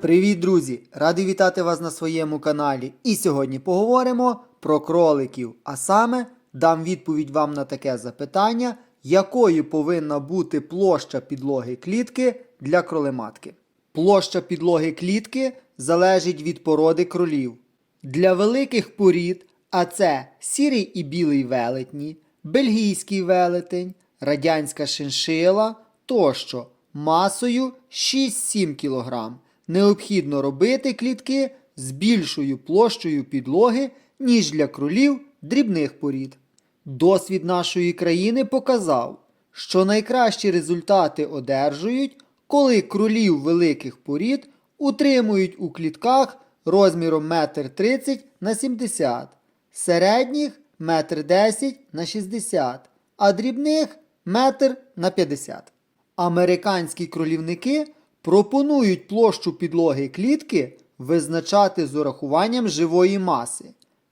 Привіт, друзі! Радий вітати вас на своєму каналі. І сьогодні поговоримо про кроликів. А саме дам відповідь вам на таке запитання, якою повинна бути площа підлоги клітки для кролематки. Площа підлоги клітки залежить від породи кролів. Для великих порід, а це сірий і білий велетні, бельгійський велетень, радянська шиншила тощо масою 6-7 кг. Необхідно робити клітки з більшою площею підлоги, ніж для кролів дрібних порід. Досвід нашої країни показав, що найкращі результати одержують, коли кролів великих порід утримують у клітках розміром 1,30 м на 70 середніх 1,10 м на 60 а дрібних 1 на 50 Американські кролівники пропонують площу підлоги клітки визначати з урахуванням живої маси.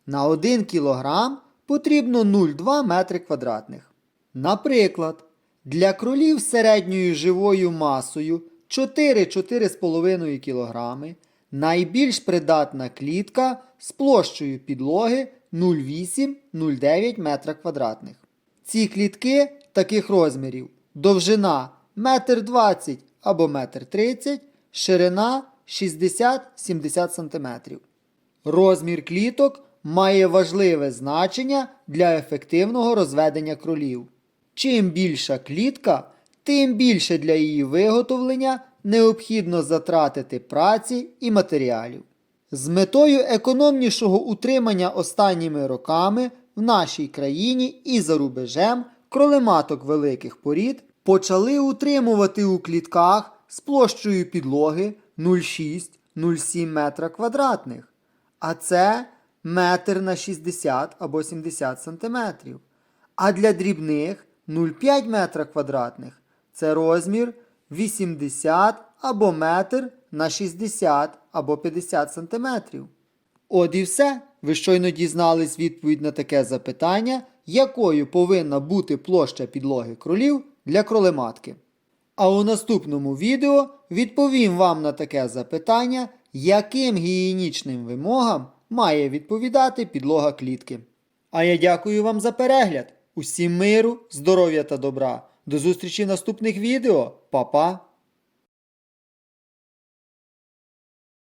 На 1 кг потрібно 0,2 метри квадратних. Наприклад, для кролів середньою живою масою 4-4,5 кг найбільш придатна клітка з площею підлоги 0,8-0,9 метра квадратних. Ці клітки таких розмірів довжина 1,20 м або 1,30 м, ширина 60-70 см. Розмір кліток має важливе значення для ефективного розведення кролів. Чим більша клітка, тим більше для її виготовлення необхідно затратити праці і матеріалів. З метою економнішого утримання останніми роками в нашій країні і за рубежем кролематок великих порід почали утримувати у клітках з площею підлоги 0,6-0,7 метра квадратних, а це метр на 60 або 70 сантиметрів. А для дрібних 0,5 метра квадратних це розмір 80 або метр на 60 або 50 сантиметрів. От і все. Ви щойно дізнались відповідь на таке запитання, якою повинна бути площа підлоги кролів для кролематки. А у наступному відео відповім вам на таке запитання, яким гігієнічним вимогам має відповідати підлога клітки. А я дякую вам за перегляд. Усім миру, здоров'я та добра. До зустрічі в наступних відео. Па-па!